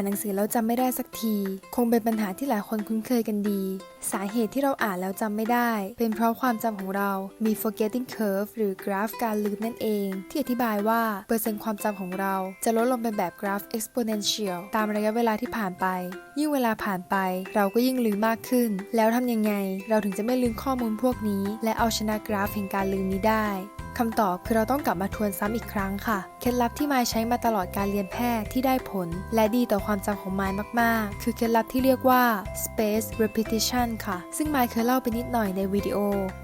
านหนังสือแล้วจำไม่ได้สักที คงเป็นปัญหาที่หลายคนคุ้นเคยกันดี สาเหตุที่เราอ่านแล้วจำไม่ได้ เป็นเพราะความจำของเรา มี forgetting curve หรือกราฟการลืมนั่นเอง ที่อธิบายว่าเปอร์เซ็นต์ความจำของเรา จะลดลงเป็นแบบกราฟ exponential ตามระยะเวลาที่ผ่านไป ยิ่งเวลาผ่านไป เราก็ยิ่งลืมมากขึ้น แล้วทำยังไง เราถึงจะไม่ลืมข้อมูลพวกนี้ และเอาชนะกราฟแห่งการลืมนี้ได้คำตอบคือเราต้องกลับมาทวนซ้ำอีกครั้งค่ะ เคล็ดลับที่มาใช้มาตลอดการเรียนแพทย์ที่ได้ผล และดีต่อความความจำของไมายมาก ๆ คือเคล็ดลับที่เรียกว่า space repetition ค่ะ ซึ่งไมายเคยเล่าไปนิดหน่อยในวิดีโอ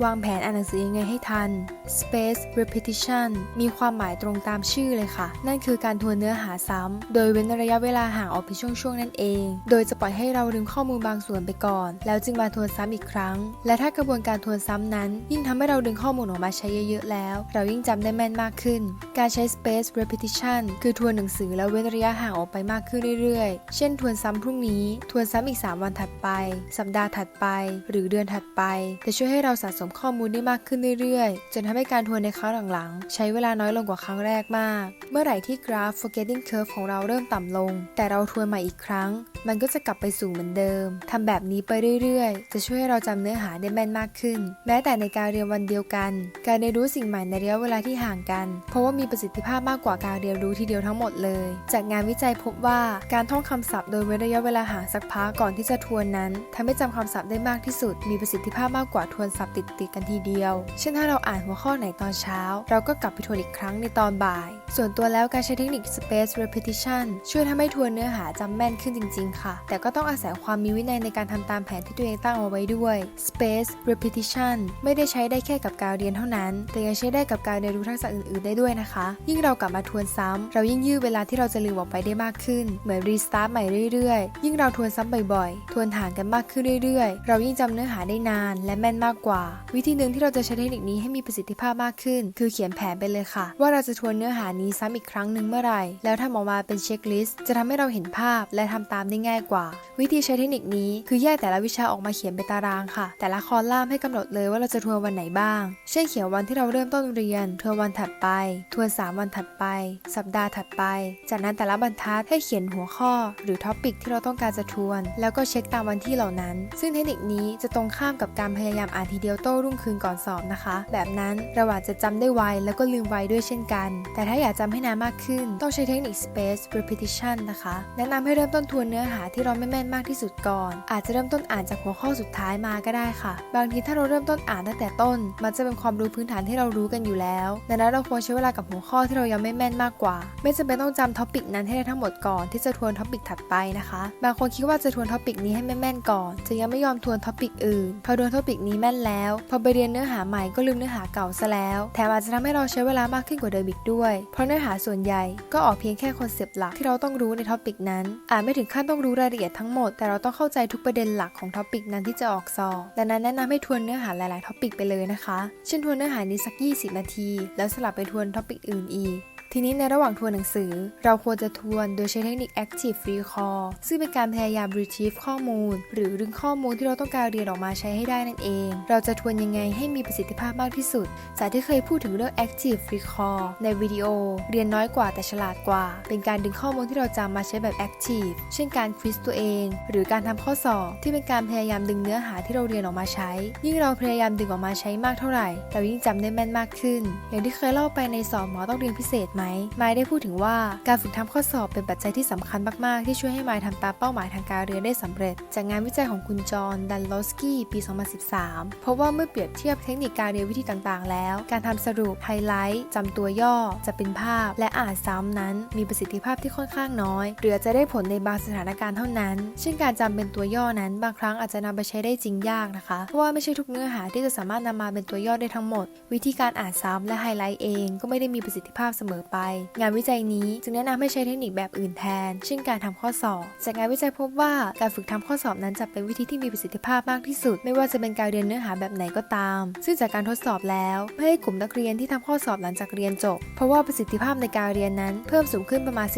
วางแผนอ่านหนังสือยังไงให้ทัน space repetition มีความหมายตรงตามชื่อเลยค่ะ นั่นคือการทวนเนื้อหาซ้ำ โดยเว้นระยะเวลาห่างออกเป็นช่วง ๆ นั่นเอง โดยจะปล่อยให้เราลืมข้อมูลบางส่วนไปก่อน แล้วจึงมาทวนซ้ำอีกครั้ง และถ้ากระบวนการทวนซ้ำนั้น ยิ่งทำให้เราดึงข้อมูลออกมาใช้เยอะ ๆ แล้ว เรายิ่งจำได้แม่นมากขึ้น การใช้ space repetition คือทวนหนังสือแล้วเว้นระยะห่างออกไปมากขึ้นเรื่อยๆ เช่นทวนซ้ำพรุ่งนี้ ทวนซ้ำอีก 3 วันถัดไป สัปดาห์ถัดไป หรือเดือนถัดไป จะช่วยให้เราสะสมข้อมูลได้มากขึ้นเรื่อยๆ จนทำให้การทวนในครั้งหลังๆ ใช้เวลาน้อยลงกว่าครั้งแรกมาก เมื่อไหร่ที่กราฟ forgetting curve ของเราเริ่มต่ำลง แต่เราทวนใหม่อีกครั้ง มันก็จะกลับไปสู่เหมือนเดิมทำแบบนี้ไปเรื่อยๆ จะช่วยให้เราจำเนื้อหาได้แม่นมากขึ้น แม้แต่ในการเรียนวันเดียวกัน การเรียนรู้สิ่งใหม่ในระยะเวลาที่ห่างกัน เพราะว่ามีประสิทธิภาพมากกว่าการเรียนรู้ทีเดียวทั้งหมดเลย จากงานวิจัยพบว่าการท่องคำศัพท์โดยเว้นระยะเวลาห่างสักพักก่อนที่จะทวนนั้นทำให้จำคำศัพท์ได้มากที่สุด มีประสิทธิภาพมากกว่าทวนศัพท์ติดๆกันทีเดียว เช่นถ้าเราอ่านหัวข้อไหนตอนเช้า เราก็กลับไปทวนอีกครั้งในตอนบ่าย ส่วนตัวแล้วการใช้เทคนิค space repetition ช่วยทำให้ทวนเนื้อหาจำแม่นขึ้นจริง ๆ ค่ะ แต่ก็ต้องอาศัยความมีวินัยในการทำตามแผนที่ตัวเองตั้งเอาไว้ด้วย space repetition ไม่ได้ใช้ได้แค่กับการเรียนเท่านั้น แต่ยังใช้ได้กับการเรียนรู้ทักษะอื่น ๆ ได้ด้วยนะคะ ยิ่งเรากลับมาทวนซ้ำเรายิ่งยืดเวลาที่เราจะลืมออกไปได้มากขึ้น เหมือนรีสตาร์ทใหม่เรื่อยๆ ยิ่งเราทวนซ้ำบ่อยๆ ทวนห่างกันมากขึ้นเรื่อยๆ เรายิ่งจำเนื้อหาได้นานและแม่นมากกว่า วิธีหนึ่งที่เราจะใช้เทคนิคนี้ให้มีประสิทธิภาพมากขึ้น คือเขียนแผนไปเลยค่ะ ว่าเราจะทวนเนื้อหานี้ซ้ำอีกครั้งหนึ่งเมื่อไหร่ แล้วทำออกมาเป็นเช็คลิสต์จะทำให้เราเห็นภาพและทำตามได้ง่ายกว่า วิธีใช้เทคนิคนี้คือแยกแต่ละวิชาออกมาเขียนเป็นตารางค่ะ แต่ละคอลัมน์ให้กำหนดเลยว่าเราจะทวนวันไหนบ้าง เช่นเขียนวันที่เราเริ่มต้นเรียน ทวนวันถัดไป ทวน 3 วันถัดไป สัปดาห์ถัดไป จากนั้นแต่ละบรรทัดให้เขียนหัวข้อ หรือท็อปิกที่เราต้องการจะทวน แล้วก็เช็คตามวันที่เหล่านั้น ซึ่งเทคนิคนี้จะตรงข้ามกับการพยายามอ่านทีเดียวโต้รุ่งคืนก่อนสอบนะคะ แบบนั้นเราอาจจะจำได้ไวแล้วก็ลืมไวด้วยเช่นกัน แต่ถ้าอยากจำให้นานมากขึ้น ต้องใช้เทคนิค space repetition นะคะ แนะนำให้เริ่มต้นทวนเนื้อหาที่เราไม่แม่นมากที่สุดก่อน อาจจะเริ่มต้นอ่านจากหัวข้อสุดท้ายมาก็ได้ค่ะ บางทีถ้าเราเริ่มต้นอ่านตั้งแต่ต้น มันจะเป็นความรู้พื้นฐานที่เรารู้กันอยู่แล้ว ดังนั้นเราควรใช้เวลากับหัวข้อที่เรายังไม่แม่นมากกว่า ไม่จำเป็นต้องจำท็อปิกนั้นให้ได้ทั้งหมดก่อนที่จะทวนท็อปิกถัดไปนะคะ บางคนคิดว่าจะทวนท็อปิกนี้ให้แม่นๆก่อน จะยังไม่ยอมทวนท็อปิกอื่น พอทวนท็อปิกนี้แม่นแล้ว พอไปเรียนเนื้อหาใหม่ก็ลืมเนื้อหาเก่าซะแล้ว แถมอาจจะทำให้เราใช้เวลามากขึ้นกว่าเดิมอีกด้วย เพราะเนื้อหาส่วนใหญ่ก็ออกเพียงแค่คอนเซปต์หลักที่เราต้องรู้ในท็อปิกนั้น อาจไม่ถึงขั้นต้องรู้รายละเอียดทั้งหมด แต่เราต้องเข้าใจทุกประเด็นหลักของท็อปิกนั้นที่จะออกสอบ ดังนั้นแนะนำให้ทวนเนื้อหาหลายๆท็อปิกไปเลยนะคะ เช่นทวนเนื้อหานี้สัก 20 นาที แล้วสลับไปทวนท็อปิกอื่นอีก ทีนี้ในระหว่างทวนหนังสือ เราควรจะทวนโดยใช้เทคนิค active recall ซึ่งเป็นการพยายาม retrieve ข้อมูล หรือดึงข้อมูลที่เราต้องการเรียนออกมาใช้ให้ได้นั่นเอง เราจะทวนยังไงให้มีประสิทธิภาพมากที่สุด จากที่เคยพูดถึงเรื่อง active recall ในวิดีโอ เรียนน้อยกว่าแต่ฉลาดกว่า เป็นการดึงข้อมูลที่เราจำมาใช้แบบ active เช่นการควิสตัวเอง หรือการทำข้อสอบที่เป็นการพยายามดึงเนื้อหาที่เราเรียนออกมาใช้ ยิ่งเราพยายามดึงออกมาใช้มากเท่าไหร่ เรายิ่งจำได้แม่นมากขึ้น อย่างที่เคยเล่าไปในสอบหมอต้องเรียนพิเศษไหมไมายได้พูดถึงว่าการฝึกทำข้อสอบเป็นปัจจัยที่สำคัญมากๆ ที่ช่วยให้ไมายทำตามเป้าหมายทางการเรียนได้สำเร็จ จากงานวิจัยของคุณจอห์นดันลอสกี้ปี 2013เพราะว่าเมื่อเปรียบเทียบเทคนิคการเรียนวิธีต่างๆ แล้ว การทำสรุปไฮไลท์จำตัวย่อ จะเป็นภาพ และอ่านซ้ำนั้น มีประสิทธิภาพที่ค่อนข้างน้อยหรือจะได้ผลในบางสถานการณ์เท่านั้นเช่นการจำเป็นตัวย่อนั้น บางครั้งอาจจะนำไปใช้ได้จริงยากนะคะ เพราะว่าไม่ใช่ทุกเนื้อหาที่จะสามารถนำมาเป็นตัวย่อได้ทั้งหมด วิธีการอ่านซ้ำและไฮไลท์เองก็ไม่ได้มีประสิทธิภาพเสมอไป งานวิจัยนี้จึงแนะนำให้ใช้เทคนิคแบบอื่นแทน เช่นการทำข้อสอบ จากงานวิจัยพบว่าการฝึกทำข้อสอบนั้นจะเป็นวิธีที่มีประสิทธิภาพมากที่สุด ไม่ว่าจะเป็นการเรียนเนื้อหาแบบไหนก็ตาม ซึ่งจากการทดสอบแล้วเพื่อให้กลุ่มนักเรียนที่ทำข้อสอบหลังจากเรียนจบ เพราะว่าประสิทธิภาพในการเรียนนั้นเพิ่มสูงขึ้นประมาณ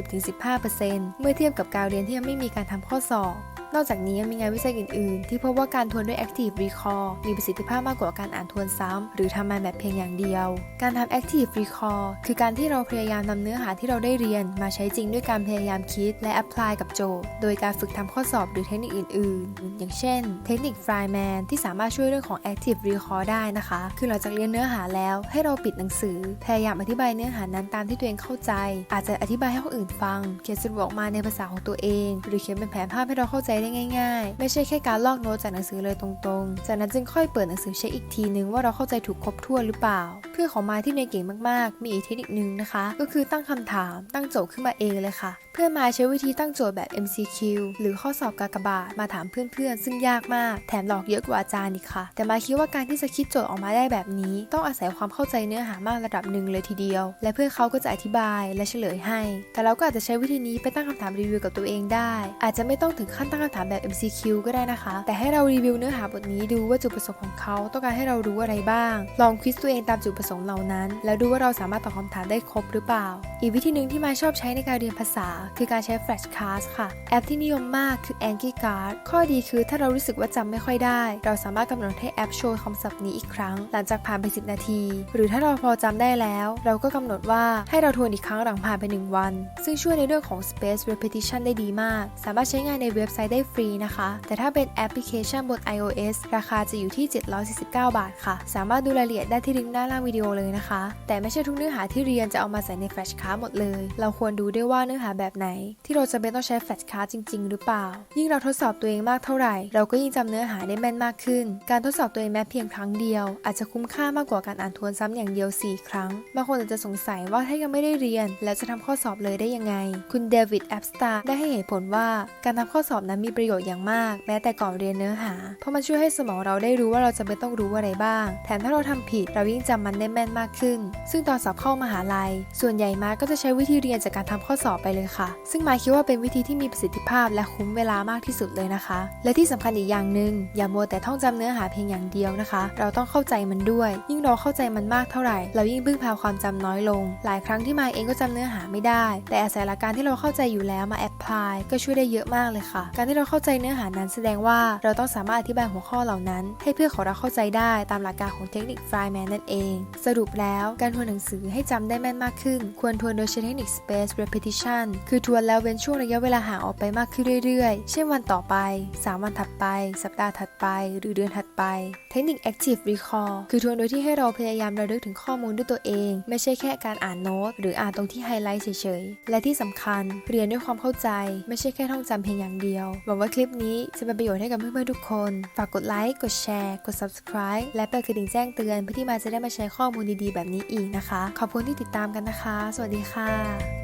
10-15%เมื่อเทียบกับการเรียนที่ยังไม่มีการทำข้อสอบนอกจากนี้ยังมีงานวิจัยอื่น ๆ ที่พบว่าการทวนด้วย active recall มีประสิทธิภาพมากกว่าการอ่านทวนซ้ำ หรือทำมันแบบเพียงอย่างเดียว การทำ active recall คือการที่เราพยายามนำเนื้อหาที่เราได้เรียนมาใช้จริงด้วยการพยายามคิดและแอพพลายกับโจทย์ โดยการฝึกทำข้อสอบหรือเทคนิคอื่น ๆ อย่างเช่น เทคนิค f r y m a n ที่สามารถช่วยเรื่องของ active recall ได้นะคะ คือหลังจากเรียนเนื้อหาแล้วให้เราปิดหนังสือ พยายามอธิบายเนื้อหานั้นตามที่ตัวเองเข้าใจ อาจจะอธิบายให้คนอื่นฟัง เขียนสรุปออกมาในภาษาของตัวเอง หรือเขียนเป็นแผนภาพให้เราเข้าใจได้ง่าย ๆ ไม่ใช่แค่การลอกโน้ตจากหนังสือเลยตรงๆ จากนั้นจึงค่อยเปิดหนังสือเช็คอีกทีนึงว่าเราเข้าใจถูกครบถ้วนหรือเปล่า เพื่อนของมาที่เรียนเก่งมากๆ มีอีกเทคนิคนึงนะคะก็คือตั้งคำถามตั้งโจทย์ขึ้นมาเองเลยค่ะ เพื่อนมาใช้วิธีตั้งโจทย์แบบ MCQ หรือข้อสอบกากบาทมาถามเพื่อนๆ ซึ่งยากมาก แถมหลอกเยอะกว่าอาจารย์อีกค่ะ แต่มาคิดว่าการที่จะคิดโจทย์ออกมาได้แบบนี้ ต้องอาศัยความเข้าใจเนื้อหามากระดับหนึ่งเลยทีเดียว และเพื่อนเขาก็จะอธิบายและเฉลยให้ แต่เราก็อาจจะใช้วิธีนี้ไปตั้งคำถามรีวิวกับตัวเองได้ อาจจะไม่ต้องถึงขั้นตั้งคำถามแบบ MCQ ก็ได้นะคะ แต่ให้เรารีวิวเนื้อหาบทนี้ดูว่าจุดประสงค์ของเขาต้องการให้เรารู้อะไรบ้าง ลองควิสตัวเองตามจุดประสงค์เหล่านั้น แล้วดูว่าเราสามารถตอบคำถามได้ครบหรือเปล่า อีกวิธีหนึ่งที่มายชอบใช้ในการเรียนภาษา คือการใช้ Flashcards ค่ะ แอปที่นิยมมากคือ Anki Card ข้อดีคือถ้าเรารู้สึกว่าจำไม่ค่อยได้ เราสามารถกำหนดให้แอปโชว์คำศัพท์นี้อีกครั้ง หลังจากผ่านไป 10 นาที หรือถ้าเราพอจำได้แล้ว เราก็กำหนดว่าให้เราทวนอีกครั้งหลังผ่านไป 1 วัน ซึ่งช่วยในเรื่องของ space repetition ได้ดีมาก สามารถใช้งานในเว็บไซต์ได้ฟรีนะคะ แต่ถ้าเป็นแอปพลิเคชันบน iOS ราคาจะอยู่ที่ 749 บาทค่ะ สามารถดูรายละเอียดได้ที่ลิงก์ด้านล่างวิดีโอเลยนะคะ แต่ไม่ใช่ทุกเนื้อหาที่เรียนจะเอามาส่ในแฟลชการ์ดหมดเลย เราควรดูด้วยว่าเนื้อหาแบบไหน ที่เราจะเป็นต้องใช้แฟลชการ์ดจริง ๆ หรือเปล่า ยิ่งเราทดสอบตัวเองมากเท่าไหร่ เราก็ยิ่งจำเนื้อหาได้แม่นมากขึ้น การทดสอบตัวเองแม้เพียงครั้งเดียว อาจจะคุ้มค่ามากกว่าการอ่านทวนซ้ำอย่างเดียว 4 ครั้ง บางคนอาจจะสงสัยว่าถ้ายังไม่ได้เรียน แล้วจะทำข้อสอบเลยได้ยังไง คุณเดวิดแอปสตาร์ได้ให้เหตุผลว่าการทำข้อสอบนั้นมีประโยชน์อย่างมาก แม้แต่ก่อนเรียนเนื้อหา เพราะมันช่วยให้สมองเราได้รู้ว่าเราจะเป็นต้องรู้อะไรบ้าง แถมถ้าเราทำผิดเรายิ่งจำมันได้แม่นมากขึ้น ซึ่งตอนสอบเข้ามหาลัยส่วนใหญ่มาก็จะใช้วิธีเรียนจากการทำข้อสอบไปเลยค่ะ ซึ่งมาคิดว่าเป็นวิธีที่มีประสิทธิภาพและคุ้มเวลามากที่สุดเลยนะคะ และที่สำคัญอีกอย่างหนึ่งอย่ามัวแต่ท่องจำเนื้อหาเพียงอย่างเดียวนะคะ เราต้องเข้าใจมันด้วย ยิ่งเราเข้าใจมันมากเท่าไหร่ เรายิ่งพึ่งพาความจำน้อยลง หลายครั้งที่มาเองก็จำเนื้อหาไม่ได้ แต่อาศัยหลักการที่เราเข้าใจอยู่แล้วมาแอพพลายก็ช่วยได้เยอะมากเลยค่ะ การที่เราเข้าใจเนื้อหานั้นแสดงว่าเราต้องสามารถอธิบายหัวข้อเหล่านั้น ให้เพื่อนของเราเข้าใจได้ตามหลักการของเทคนิค f r y m a n นั่นเอง สรุปแล้วการทวนหนังสือให้จำได้แม่นมากขึ้นควรทวนโดยใช้เทคนิค space repetition คือทวนแล้วเว้นช่วงระยะเวลาห่างออกไปมากขึ้นเรื่อยๆ เช่นวันต่อไป 3 วันถัดไป สัปดาห์ถัดไป หรือเดือนถัดไป เทคนิค active recall คือทวนโดยที่ให้เราพยายามระลึกถึงข้อมูลด้วยตัวเอง ไม่ใช่แค่การอ่านโน้ต หรืออ่านตรงที่ไฮไลท์เฉยๆ และที่สำคัญเรียนด้วยความเข้าใจ ไม่ใช่แค่ท่องจำเพียงอย่างเดียว หวังว่าคลิปนี้จะเป็นประโยชน์ให้กับเพื่อนๆทุกคน ฝากกดไลค์ กดแชร์ กด subscribe และเปิดกระดิ่งแจ้งเตือนเพื่อที่มาจะได้มาแชร์ข้อมูลดีๆ แบบนี้อีกนะคะ ขอบคุณที่ติดตามกันนะคะ สวัสดีค่ะ